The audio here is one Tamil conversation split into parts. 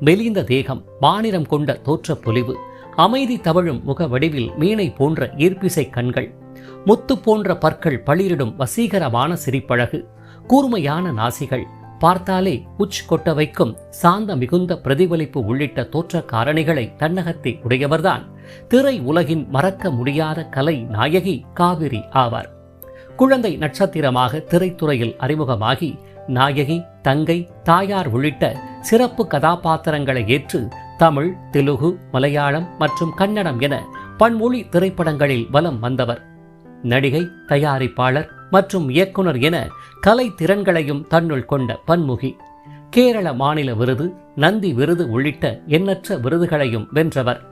மெலிந்த தேகம் மாநிறம் கொண்ட தோற்ற பொலிவு அமைதி தவழும் முக வடிவில் மீனை போன்ற ஈர்ப்பிசை கண்கள் முத்து போன்ற பற்கள் பளிரிடும் வசீகரமான சிரிப்பழகு கூர்மையான நாசிகள் பார்த்தாலே உச் கொட்ட வைக்கும் சாந்த மிகுந்த பிரதிபலிப்பு உள்ளிட்ட தோற்ற காரணிகளை தன்னகத்தை உடையவர்தான். திரை உலகின் மறக்க முடியாத கலை நாயகி காவிரி ஆவார். குழந்தை நட்சத்திரமாக திரைத்துறையில் அறிமுகமாகி நாயகி தங்கை தாயார் உள்ளிட்ட சிறப்பு கதாபாத்திரங்களை ஏற்று தமிழ் தெலுகு மலையாளம் மற்றும் கன்னடம் என பன்மொழி திரைப்படங்களில் வலம் வந்தவர். நடிகை தயாரிப்பாளர் மற்றும் இயக்குனர் என கலை திறன்களையும் தன்னுள் கொண்ட பன்முகி. கேரள மாநில விருது நந்தி விருது உள்ளிட்ட எண்ணற்ற விருதுகளையும் வென்றவர்.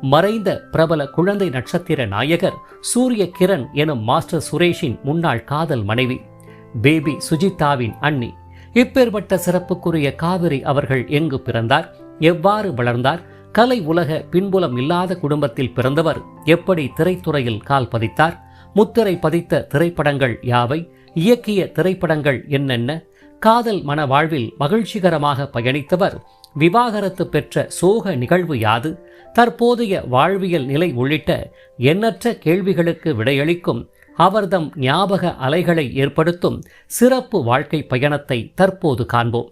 மறைந்த பிரபல குழந்தை நட்சத்திர நாயகர் சூரிய கிரண் எனும் மாஸ்டர் சுரேஷின் முன்னாள் காதல் மனைவி. பேபி சுஜிதாவின் அண்ணி. இப்பேற்பட்ட சிறப்புக்குரிய காவிரி அவர்கள் எங்கு பிறந்தார்? எவ்வாறு வளர்ந்தார்? கலை உலக பின்புலம் இல்லாத குடும்பத்தில் பிறந்தவர் எப்படி திரைத்துறையில் கால் பதித்தார்? முத்திரை பதித்த திரைப்படங்கள் யாவை? இயக்கிய திரைப்படங்கள் என்னென்ன? காதல் மன வாழ்வில் மகிழ்ச்சிகரமாக பயணித்தவர் விவாகரத்து பெற்ற சோக நிகழ்வு யாது? தற்போதைய வாழ்வியல் நிலை உள்ளிட்ட எண்ணற்ற கேள்விகளுக்கு விடையளிக்கும் அவர்தம் ஞாபக அலைகளை ஏற்படுத்தும் சிறப்பு வாழ்க்கை பயணத்தை தற்போது காண்போம்.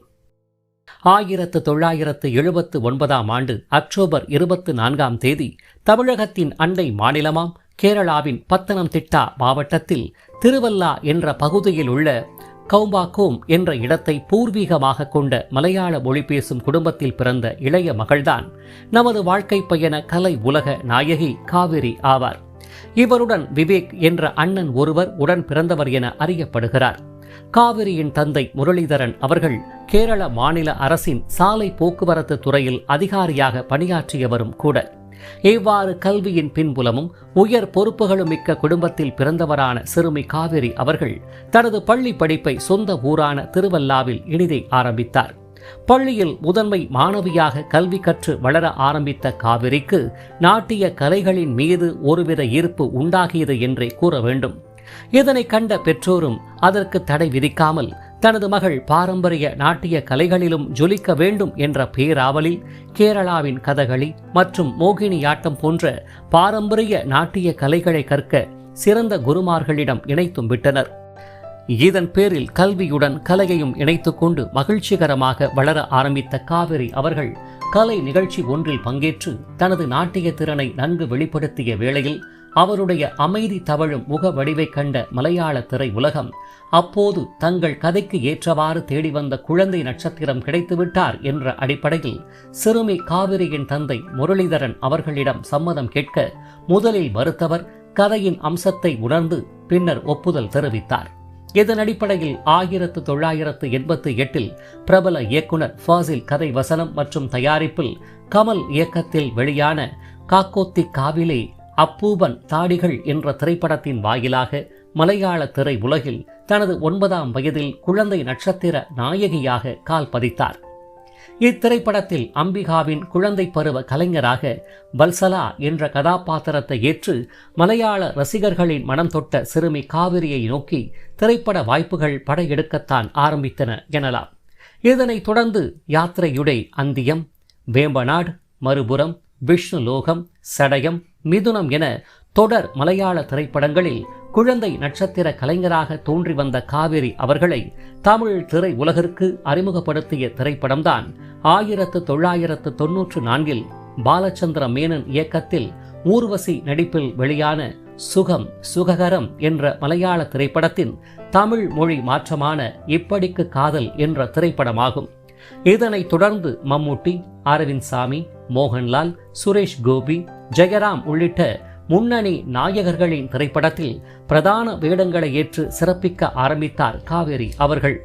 ஆயிரத்து தொள்ளாயிரத்து எழுபத்து ஒன்பதாம் ஆண்டு அக்டோபர் இருபத்து நான்காம் தேதி தமிழகத்தின் அண்டை மாநிலமாம் கேரளாவின் பத்தனம்திட்டா மாவட்டத்தில் திருவல்லா என்ற பகுதியில் உள்ள கவும்பாக்கோம் என்ற இடத்தை பூர்வீகமாக கொண்ட மலையாள மொழி பேசும் குடும்பத்தில் பிறந்த இளைய மகள்தான் நமது வாழ்க்கை பயண கலை உலக நாயகி காவிரி ஆவார். இவருடன் விவேக் என்ற அண்ணன் ஒருவர் உடன் பிறந்தவர் என அறியப்படுகிறார். காவிரியின் தந்தை முரளிதரன் அவர்கள் கேரள மாநில அரசின் சாலை போக்குவரத்து துறையில் அதிகாரியாக பணியாற்றியவரும் கூட. இவ்வாறு கல்வியின் பின்புலமும் உயர் பொறுப்புகளும் மிக்க குடும்பத்தில் பிறந்தவரான சிறுமி காவிரி அவர்கள் தனது பள்ளி படிப்பை சொந்த ஊரான திருவல்லாவில் இனிதை ஆரம்பித்தார். பள்ளியில் முதன்மை மாணவியாக கல்வி கற்று வளர ஆரம்பித்த காவிரிக்கு நாட்டிய கலைகளின் மீது ஒருவித ஈர்ப்பு உண்டாகியது என்றே கூற வேண்டும். இதனை கண்ட பெற்றோரும் அதற்கு தடை விதிக்காமல் தனது மகள் பாரம்பரிய நாட்டிய கலைகளிலும் ஜொலிக்க வேண்டும் என்ற பேராவலில் கேரளாவின் கதகளி மற்றும் மோகினியாட்டம் போன்ற பாரம்பரிய நாட்டிய கலைகளை கற்க சிறந்த குருமார்களிடம் இணைத்தும் விட்டனர். இதன் பேரில் கல்வியுடன் கலையையும் இணைத்துக்கொண்டு மகிழ்ச்சிகரமாக வளர ஆரம்பித்த காவிரி அவர்கள் கலை நிகழ்ச்சி ஒன்றில் பங்கேற்று தனது நாட்டிய திறனை நன்கு வெளிப்படுத்திய வேளையில் அவருடைய அமைதி தவழும் முக வடிவை கண்ட மலையாள திரை உலகம் அப்போது தங்கள் கதைக்கு ஏற்றவாறு தேடி வந்த குழந்தை நட்சத்திரம் கிடைத்துவிட்டார் என்ற அடிப்படையில் சிறுமி காவிரியின் தந்தை முரளிதரன் அவர்களிடம் சம்மதம் கேட்க முதலில் மறுத்தவர் கதையின் அம்சத்தை உணர்ந்து பின்னர் ஒப்புதல் தெரிவித்தார். இதன் அடிப்படையில் ஆயிரத்து தொள்ளாயிரத்து எண்பத்தி எட்டில் பிரபல இயக்குனர் ஃபாசில் கதை வசனம் மற்றும் தயாரிப்பில் கமல் இயக்கத்தில் வெளியான காக்கோத்தி காவிலே அப்பூபன் தாடிகள் என்ற திரைப்படத்தின் வாயிலாக மலையாள திரை உலகில் தனது ஒன்பதாம் வயதில் குழந்தை நட்சத்திர நாயகியாக கால் பதித்தார். இத்திரைப்படத்தில் அம்பிகாவின் குழந்தை பருவ கலைஞராக வல்சலா என்ற கதாபாத்திரத்தை ஏற்று மலையாள ரசிகர்களின் மனம் தொட்ட சிறுமி காவிரியை நோக்கி திரைப்பட வாய்ப்புகள் படையெடுக்கத்தான் ஆரம்பித்தன எனலாம். இதனைத் தொடர்ந்து யாத்திரையுடை அந்தியம் வேம்பநாடு மறுபுறம் விஷ்ணு லோகம் சடயம் மிதுனம் என தொடர் மலையாள திரைப்படங்களில் குழந்தை நட்சத்திர கலைஞராக தோன்றி வந்த காவிரி அவர்களை தமிழ் திரை உலகிற்கு அறிமுகப்படுத்திய திரைப்படம்தான் ஆயிரத்து தொள்ளாயிரத்து தொன்னூற்று நான்கில் பாலச்சந்திர மேனன் இயக்கத்தில் ஊர்வசி நடிப்பில் வெளியான சுகம் சுககரம் என்ற மலையாள திரைப்படத்தின் தமிழ் மொழி மாற்றமான இப்படிக்கு காதல் என்ற திரைப்படமாகும். இதனைத் தொடர்ந்து மம்முட்டி அரவிந்த் சாமி மோகன்லால் சுரேஷ் கோபி ஜெயராம் உள்ளிட்ட முன்னணி நாயகர்களின் திரைப்படத்தில் பிரதான வேடங்களை ஏற்று சிறப்பிக்க ஆரம்பித்தார் காவேரி அவர்கள்.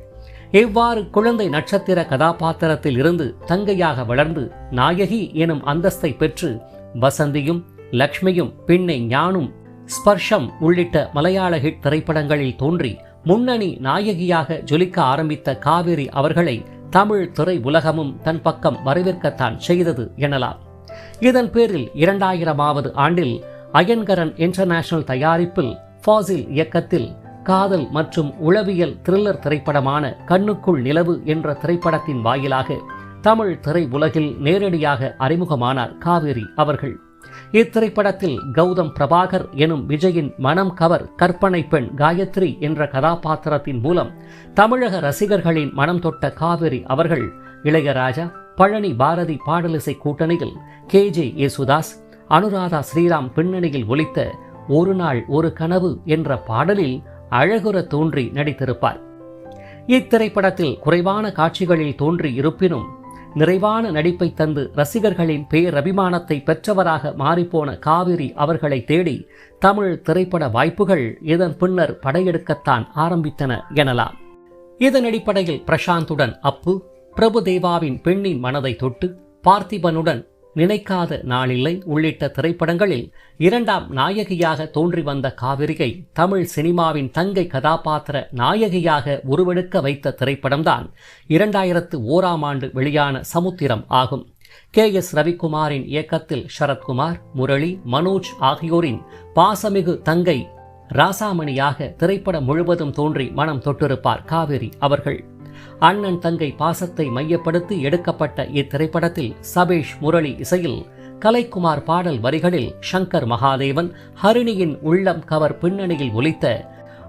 இவ்வாறு குழந்தை நட்சத்திர கதாபாத்திரத்தில் இருந்து தங்கையாக வளர்ந்து நாயகி எனும் அந்தஸ்தை பெற்று வசந்தியும் லக்ஷ்மியும் பின்னை ஞானும் ஸ்பர்ஷம் உள்ளிட்ட மலையாள ஹிட் திரைப்படங்களில் தோன்றி முன்னணி நாயகியாக ஜொலிக்க ஆரம்பித்த காவேரி அவர்களை தமிழ் திரை உலகமும் தன் பக்கம் வரவேற்கத்தான் செய்தது எனலாம். இதன் பேரில் இரண்டாயிரமாவது ஆண்டில் அயன்கரன் இன்டர்நேஷனல் தயாரிப்பில் ஃபாசில் இயக்கத்தில் காதல் மற்றும் உளவியல் த்ரில்லர் திரைப்படமான கண்ணுக்குள் நிலவு என்ற திரைப்படத்தின் வாயிலாக தமிழ் திரை உலகில் நேரடியாக அறிமுகமானார் காவேரி அவர்கள். இத்திரைப்படத்தில் கௌதம் பிரபாகர் எனும் விஜயின் மனம் கவர் கற்பனை பெண் காயத்ரி என்ற கதாபாத்திரத்தின் மூலம் தமிழக ரசிகர்களின் மனம் தொட்ட காவிரி அவர்கள் இளையராஜா பழனி பாரதி பாடலிசை கூட்டணியில் கே ஜே யேசுதாஸ் அனுராதா ஸ்ரீராம் பின்னணியில் ஒலித்த ஒரு நாள் ஒரு கனவு என்ற பாடலில் அழகுற தோன்றி நடித்திருப்பார். இத்திரைப்படத்தில் குறைவான காட்சிகளில் தோன்றி இருப்பினும் நிறைவான நடிப்பை தந்து ரசிகர்களின் பேரபிமானத்தை பெற்றவராக மாறிப்போன காவிரி அவர்களை தேடி தமிழ் திரைப்பட வாய்ப்புகள் இதன் பின்னர் படையெடுக்கத்தான் ஆரம்பித்தன எனலாம். இதன் அடிப்படையில் பிரசாந்துடன் அப்பு பிரபுதேவாவின் பெண்ணின் மனதை தொட்டு பார்த்திபனுடன் நினைக்காத நாளில்லை உள்ளிட்ட திரைப்படங்களில் இரண்டாம் நாயகியாக தோன்றி வந்த காவிரியை தமிழ் சினிமாவின் தங்கை கதாபாத்திர நாயகியாக உருவெடுக்க வைத்த திரைப்படம்தான் இரண்டாயிரத்து ஓராம் ஆண்டு வெளியான சமுத்திரம் ஆகும். கே. எஸ். ரவிக்குமாரின் இயக்கத்தில் சரத்குமார் முரளி மனோஜ் ஆகியோரின் பாசமிகு தங்கை ராசாமணியாக திரைப்படம் முழுவதும் தோன்றி மனம் தொட்டிருப்பார் காவிரி அவர்கள். அண்ணன் தங்கை பாசத்தை மையப்படுத்தி எடுக்கப்பட்ட இத்திரைப்படத்தில் சபேஷ் முரளி இசையில் கலைக்குமார் பாடல் வரிகளில் சங்கர் மகாதேவன் ஹரிணியின் உள்ளம் கவர் பின்னணியில் ஒலித்த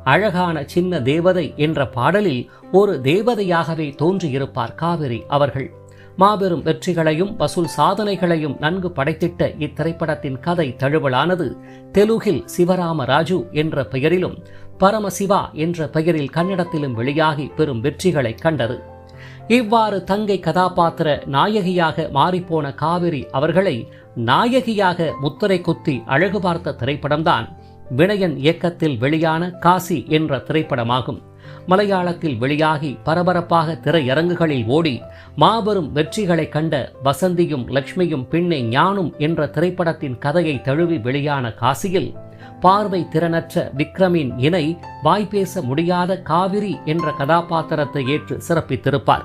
அழகான சின்ன தேவதை என்ற பாடலில் ஒரு தேவதையாகவே தோன்றியிருப்பார் காவிரி அவர்கள். மாபெரும் வெற்றிகளையும் வசூல் சாதனைகளையும் நன்கு படைத்திட்ட இத்திரைப்படத்தின் கதை தழுவலானது தெலுகில் சிவராம ராஜு என்ற பெயரிலும் பரமசிவா என்ற பெயரில் கன்னடத்திலும் வெளியாகி பெரும் வெற்றிகளை கண்டது. இவ்வாறு தங்கை கதாபாத்திர நாயகியாக மாறிப்போன காவிரி அவர்களை நாயகியாக முத்திரை குத்தி அழகு பார்த்த திரைப்படம்தான் வினயன் இயக்கத்தில் வெளியான காசி என்ற திரைப்படமாகும். மலையாளத்தில் வெளியாகி பரபரப்பாக திரையரங்குகளில் ஓடி மாபெரும் வெற்றிகளை கண்ட வசந்தியும் லக்ஷ்மியும் பின்னே ஞானும் என்ற திரைப்படத்தின் கதையை தழுவி வெளியான காசியில் பார்வை திறனற்ற விக்ரமின் இணை வாய்ப்பேச முடியாத காவிரி என்ற கதாபாத்திரத்தை ஏற்று சிறப்பித்திருப்பார்.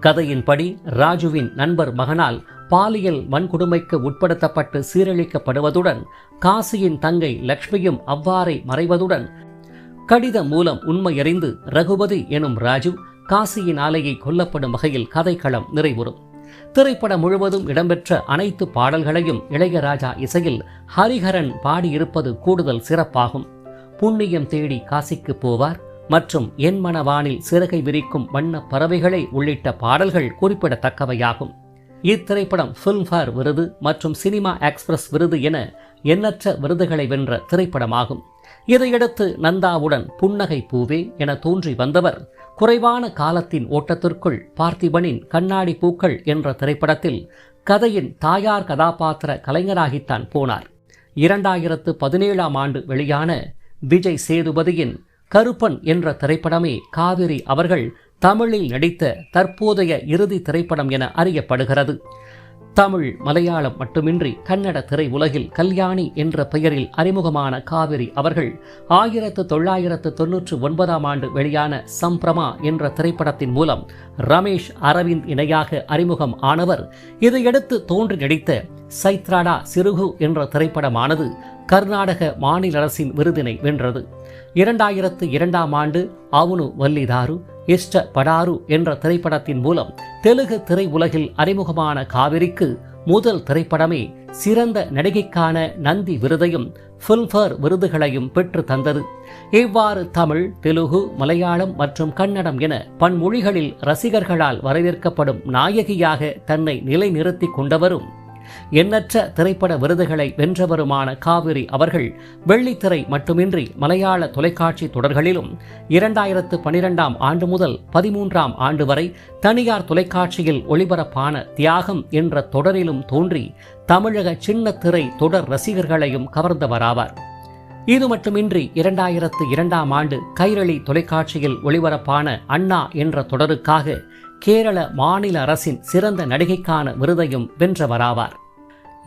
கதையின்படி ராஜுவின் நண்பர் மகனால் பாலியல் வன்கொடுமைக்கு உட்படுத்தப்பட்டு சீரழிக்கப்படுவதுடன் காசியின் தங்கை லக்ஷ்மியும் அவ்வாறே மறைவதுடன் கடிதம் மூலம் உண்மையறிந்து ரகுபதி எனும் ராஜு காசியின் ஆலையை கொல்லப்படும் வகையில் கதைக்களம் நிறைவுறும். திரைப்படம் முழுவதும் இடம்பெற்ற அனைத்து பாடல்களையும் இளையராஜா இசையில் ஹரிஹரன் பாடியிருப்பது கூடுதல் சிறப்பாகும். புண்ணியம் தேடி காசிக்கு போவார் மற்றும் என் மனவானில் சிறகை விரிக்கும் வண்ண பறவைகளை உள்ளிட்ட பாடல்கள் குறிப்பிடத்தக்கவையாகும். இத்திரைப்படம் ஃபில்ம்ஃபேர் விருது மற்றும் சினிமா எக்ஸ்பிரஸ் விருது என எண்ணற்ற விருதுகளை வென்ற திரைப்படமாகும். இதையடுத்து நந்தாவுடன் புன்னகை பூவே என தோன்றி வந்தவர். குறைவான காலத்தின் ஓட்டத்திற்குள் பார்த்திபனின் கண்ணாடி பூக்கள் என்ற திரைப்படத்தில் கதையின் தாயார் கதாபாத்திர கலைஞராகித்தான் போனார். இரண்டாயிரத்து பதினேழாம் ஆண்டு வெளியான விஜய் சேதுபதியின் கருப்பன் என்ற திரைப்படமே காவிரி அவர்கள் தமிழில் நடித்த தற்போதைய இறுதி திரைப்படம் என அறியப்படுகிறது. தமிழ் மலையாளம் மட்டுமின்றி கன்னட திரை உலகில் கல்யாணி என்ற பெயரில் அறிமுகமான காவிரி அவர்கள் ஆயிரத்து தொள்ளாயிரத்து தொன்னூற்று ஒன்பதாம் ஆண்டு வெளியான சம்பிரமா என்ற திரைப்படத்தின் மூலம் ரமேஷ் அரவிந்த் இணையாக அறிமுகம் ஆனவர். இதையடுத்து தோன்றி நடித்த சைத்ராடா சிறுகு என்ற திரைப்படமானது கர்நாடக மாநில அரசின் விருதினை வென்றது. இரண்டாயிரத்து இரண்டாம் ஆண்டு அவுனு வல்லிதாரு இஷ்ட படாரு என்ற திரைப்படத்தின் மூலம் தெலுங்கு திரை உலகில் அறிமுகமான காவிரிக்கு முதல் திரைப்படமே சிறந்த நடிகைக்கான நந்தி விருதையும் ஃபில்ம்ஃபேர் விருதுகளையும் பெற்று தந்தது. இவ்வாறு தமிழ் தெலுகு மலையாளம் மற்றும் கன்னடம் என பன்மொழிகளில் ரசிகர்களால் வரவேற்கப்படும் நாயகியாக தன்னை நிலைநிறுத்திக் கொண்டவரும் எண்ணற்ற திரைப்பட விருதுகளை வென்றவருமான காவிரி அவர்கள் வெள்ளித்திரை மட்டுமின்றி மலையாள தொலைக்காட்சி தொடர்களிலும் இரண்டாயிரத்து பனிரெண்டாம் ஆண்டு முதல் பதிமூன்றாம் ஆண்டு வரை தனியார் தொலைக்காட்சியில் ஒளிபரப்பான தியாகம் என்ற தொடரிலும் தோன்றி தமிழக சின்ன திரை தொடர் ரசிகர்களையும் கவர்ந்தவராவார். இது மட்டுமின்றி இரண்டாயிரத்து இரண்டாம் ஆண்டு கைரளி தொலைக்காட்சியில் ஒளிபரப்பான அண்ணா என்ற தொடருக்காக கேரள மாநில அரசின் சிறந்த நடிகைக்கான விருதையும் வென்றவராவார்.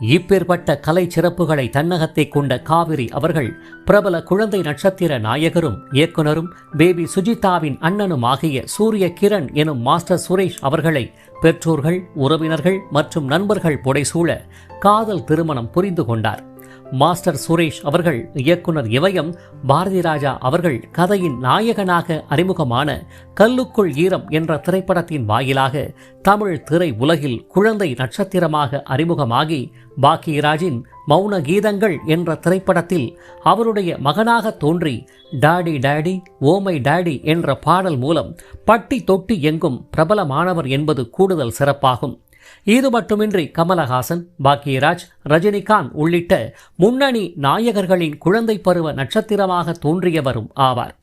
இப்பேற்பட்ட கலை சிறப்புகளை தன்னகத்தை கொண்ட காவிரி அவர்கள் பிரபல குழந்தை நட்சத்திர நாயகரும் இயக்குனரும் பேபி சுஜிதாவின் அண்ணனும் ஆகிய சூரிய கிரண் எனும் மாஸ்டர் சுரேஷ் அவர்களை பெற்றோர்கள் உறவினர்கள் மற்றும் நண்பர்கள் புடைசூழ காதல் திருமணம் புரிந்து கொண்டார். மாஸ்டர் சுரேஷ் அவர்கள் இயக்குனர் இவயம் பாரதி ராஜா அவர்கள் கதையின் நாயகனாக அறிமுகமான கல்லுக்குள் ஈரம் என்ற திரைப்படத்தின் வாயிலாக தமிழ் திரை உலகில் குழந்தை நட்சத்திரமாக அறிமுகமாகி பாக்கியராஜின் மௌன கீதங்கள் என்ற திரைப்படத்தில் அவருடைய மகனாக தோன்றி டாடி டாடி ஓமை டாடி என்ற பாடல் மூலம் பட்டி தொட்டி எங்கும் பிரபலமானவர் என்பது கூடுதல் சிறப்பாகும். இது மட்டுமின்றி கமலஹாசன் பாக்யராஜ் ரஜினிகாந்த் உள்ளிட்ட முன்னணி நாயகர்களின் குழந்தை பருவ நட்சத்திரமாக தோன்றியவரும் ஆவார்.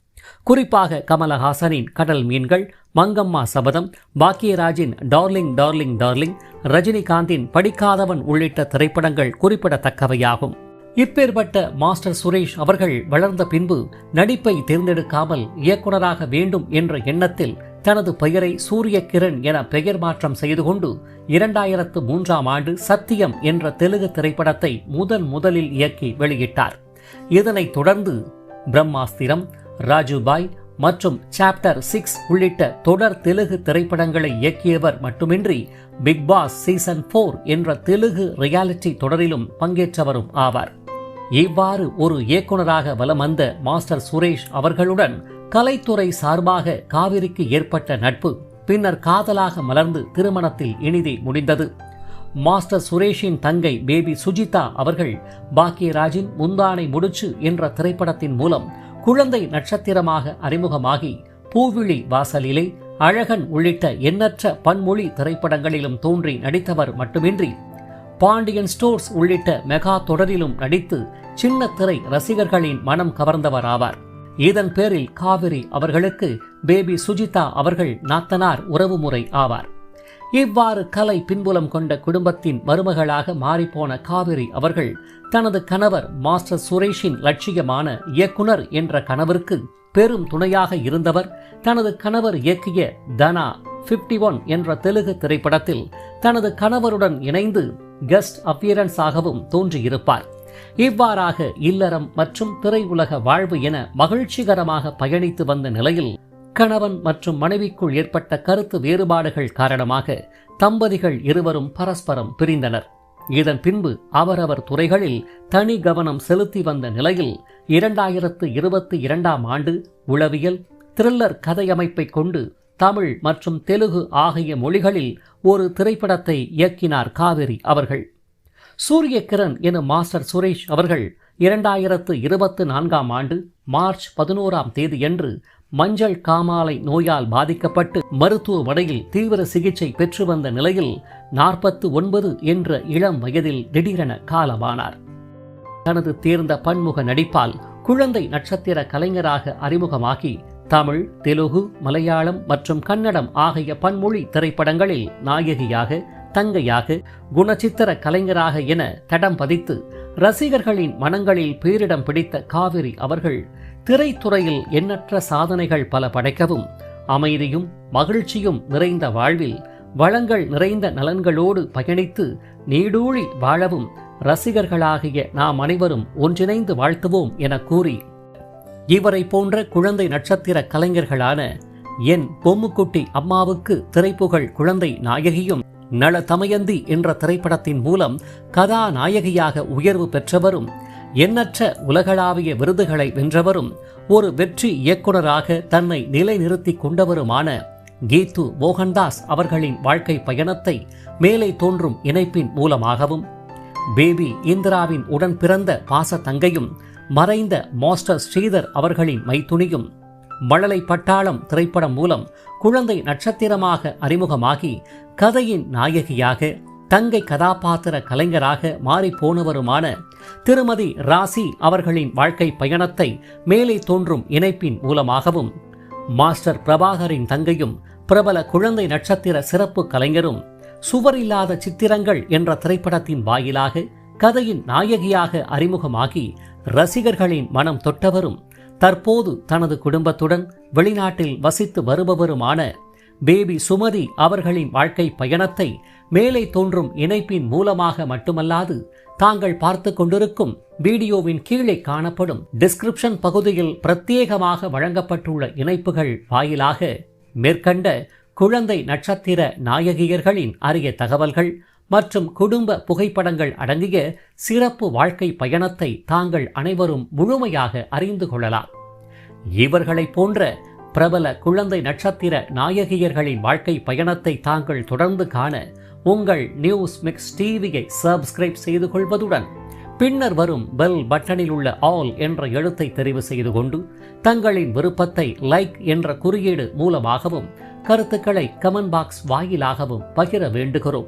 குறிப்பாக கமலஹாசனின் கடல் மீன்கள் மங்கம்மா சபதம் பாக்கியராஜின் டார்லிங் டார்லிங் டார்லிங் ரஜினிகாந்தின் படிக்காதவன் உள்ளிட்ட திரைப்படங்கள் குறிப்பிடத்தக்கவையாகும். இப்பேற்பட்ட மாஸ்டர் சுரேஷ் அவர்கள் வளர்ந்த பின்பு நடிப்பை தேர்ந்தெடுக்காமல் இயக்குனராக வேண்டும் என்ற எண்ணத்தில் தனது பெயரை சூரிய கிரண் என பெயர் மாற்றம் செய்து கொண்டு இரண்டாயிரத்து மூன்றாம் ஆண்டு சத்தியம் என்ற தெலுங்கு திரைப்படத்தை முதன் முதலில் இயக்கி வெளியிட்டார். இதனைத் தொடர்ந்து பிரம்மாஸ்திரம் ராஜுபாய் மற்றும் சாப்டர் சிக்ஸ் உள்ளிட்ட தொடர் தெலுங்கு திரைப்படங்களை இயக்கியவர் மட்டுமின்றி பிக் பாஸ் சீசன் போர் என்ற தெலுங்கு ரியாலிட்டி தொடரிலும் பங்கேற்றவரும் ஆவார். இவ்வாறு ஒரு இயக்குனராக வலம் வந்த மாஸ்டர் சுரேஷ் அவர்களுடன் கலைத்துறை சார்பாக காவிரிக்கு ஏற்பட்ட நட்பு பின்னர் காதலாக மலர்ந்து திருமணத்தில் இனிதே முடிந்தது. மாஸ்டர் சுரேஷின் தங்கை பேபி சுஜிதா அவர்கள் பாக்கியராஜின் முந்தானை முடிச்சு என்ற திரைப்படத்தின் மூலம் குழந்தை நட்சத்திரமாக அறிமுகமாகி பூவிழி வாசலிலே அழகன் உள்ளிட்ட எண்ணற்ற பன்மொழி திரைப்படங்களிலும் தோன்றி நடித்தவர் மட்டுமின்றி பாண்டியன் ஸ்டோர்ஸ் உள்ளிட்ட மெகா தொடரிலும் நடித்து சின்ன திரை ரசிகர்களின் மனம் கவர்ந்தவர் ஆவார் இதன் பேரில் காவிரி அவர்களுக்கு பேபி சுஜிதா அவர்கள் நாத்தனார் உறவுமுறை ஆவார். இவ்வாறு கலை பின்புலம் கொண்ட குடும்பத்தின் மருமகளாக மாறிப்போன காவிரி அவர்கள் தனது கணவர் மாஸ்டர் சுரேஷின் லட்சியமான இயக்குனர் என்ற கணவருக்கு பெரும் துணையாக இருந்தவர் தனது கணவர் இயக்கிய தனா 51 ஒன் என்ற தெலுங்கு திரைப்படத்தில் தனது கணவருடன் இணைந்து கெஸ்ட் அப்பியரன்ஸாகவும் தோன்றியிருப்பார். இவ்வாறாக இல்லறம் மற்றும் திரையுலக வாழ்வு என மகிழ்ச்சிகரமாக பயணித்து வந்த நிலையில் கணவன் மற்றும் மனைவிக்குள் ஏற்பட்ட கருத்து வேறுபாடுகள் காரணமாக தம்பதிகள் இருவரும் பரஸ்பரம் பிரிந்தனர். இதன் பின்பு அவரவர் துறைகளில் தனி கவனம் செலுத்தி வந்த நிலையில் இரண்டாயிரத்து இருபத்தி இரண்டாம் ஆண்டு உளவியல் த்ரில்லர் கதையமைப்பை கொண்டு தமிழ் மற்றும் தெலுங்கு ஆகிய மொழிகளில் ஒரு திரைப்படத்தை இயக்கினார் காவிரி அவர்கள். சூரிய கிரண் எனும் மாஸ்டர் சுரேஷ் அவர்கள் இரண்டாயிரத்து இருபத்து நான்காம் ஆண்டு மார்ச் பதினோராம் தேதியன்று மஞ்சள் காமாலை நோயால் பாதிக்கப்பட்டு மருத்துவமனையில் தீவிர சிகிச்சை பெற்று வந்த நிலையில் நாற்பத்து ஒன்பது என்ற இளம் வயதில் திடீரென காலமானார். தனது தேர்ந்த பன்முக நடிப்பால் குழந்தை நட்சத்திர கலைஞராக அறிமுகமாகி தமிழ் தெலுகு மலையாளம் மற்றும் கன்னடம் ஆகிய பன்மொழி திரைப்படங்களில் நாயகியாக தங்கையாக குணச்சித்திர கலைஞராக என தடம் பதித்து ரசிகர்களின் மனங்களில் பேரிடம் பிடித்த காவிரி அவர்கள் திரைத்துறையில் எண்ணற்ற சாதனைகள் பல படைக்கவும் அமைதியும் மகிழ்ச்சியும் நிறைந்த வாழ்வில் வளங்கள் நிறைந்த நலன்களோடு பயணித்து நீடூழி வாழவும் ரசிகர்களாகிய நாம் அனைவரும் ஒன்றிணைந்து வாழ்த்துவோம் என கூறி இவரை போன்ற குழந்தை நட்சத்திர கலைஞர்களான என் பொம்முக்குட்டி அம்மாவுக்கு திரைப்புகழ் குழந்தை நாயகியும் நள தமயந்தி என்ற திரைப்படத்தின் மூலம் கதாநாயகியாக உயர்வு பெற்றவரும் எண்ணற்ற உலகளாவிய விருதுகளை வென்றவரும் ஒரு வெற்றி இயக்குனராக தன்னை நிலைநிறுத்தி கொண்டவருமான கீத்து மோகன்தாஸ் அவர்களின் வாழ்க்கை பயணத்தை மேலே தோன்றும் இணைப்பின் மூலமாகவும் பேபி இந்திராவின் உடன் பிறந்த பாச தங்கையும் மறைந்த மாஸ்டர் ஸ்ரீதர் அவர்களின் மைத்துணியும் மழலை பட்டாளம் திரைப்படம் மூலம் குழந்தை நட்சத்திரமாக அறிமுகமாகி கதையின் நாயகியாக தங்கை கதாபாத்திர கலைஞராக மாறிப் போனவருமான திருமதி ராசி அவர்களின் வாழ்க்கை பயணத்தை மேலே தோன்றும் இணைப்பின் மூலமாகவும் மாஸ்டர் பிரபாகரின் தங்கையும் பிரபல குழந்தை நட்சத்திர சிறப்பு கலைஞரும் சுவரில்லாத சித்திரங்கள் என்ற திரைப்படத்தின் வாயிலாக கதையின் நாயகியாக அறிமுகமாகி ரசிகர்களின் மனம் தொட்டவரும் தற்போது தனது குடும்பத்துடன் வெளிநாட்டில் வசித்து வருபவருமான பேபி சுமதி அவர்களின் வாழ்க்கை பயணத்தை மேலே தோன்றும் இணைப்பின் மூலமாக மட்டுமல்லாது தாங்கள் பார்த்து கொண்டிருக்கும் வீடியோவின் கீழே காணப்படும் டிஸ்கிரிப்ஷன் பகுதியில் பிரத்யேகமாக வழங்கப்பட்டுள்ள இணைப்புகள் வாயிலாக மேற்கண்ட குழந்தை நட்சத்திர நாயகியர்களின் அரிய தகவல்கள் மற்றும் குடும்ப புகைப்படங்கள் அடங்கிய சிறப்பு வாழ்க்கை பயணத்தை தாங்கள் அனைவரும் முழுமையாக அறிந்து கொள்ளலாம். இவர்களைப் போன்ற பிரபல குழந்தை நட்சத்திர நாயகியர்களின் வாழ்க்கை பயணத்தை தாங்கள் தொடர்ந்து காண உங்கள் நியூஸ் மிக்ஸ் டிவியை சப்ஸ்கிரைப் செய்து கொள்வதுடன் பின்னர் வரும் பெல் பட்டனில் உள்ள ஆல் என்ற எழுத்தை தெரிவு செய்து கொண்டு தங்களின் விருப்பத்தை லைக் என்ற குறியீடு மூலமாகவும் கருத்துக்களை கமெண்ட் பாக்ஸ் வாயிலாகவும் பகிர வேண்டுகிறோம்.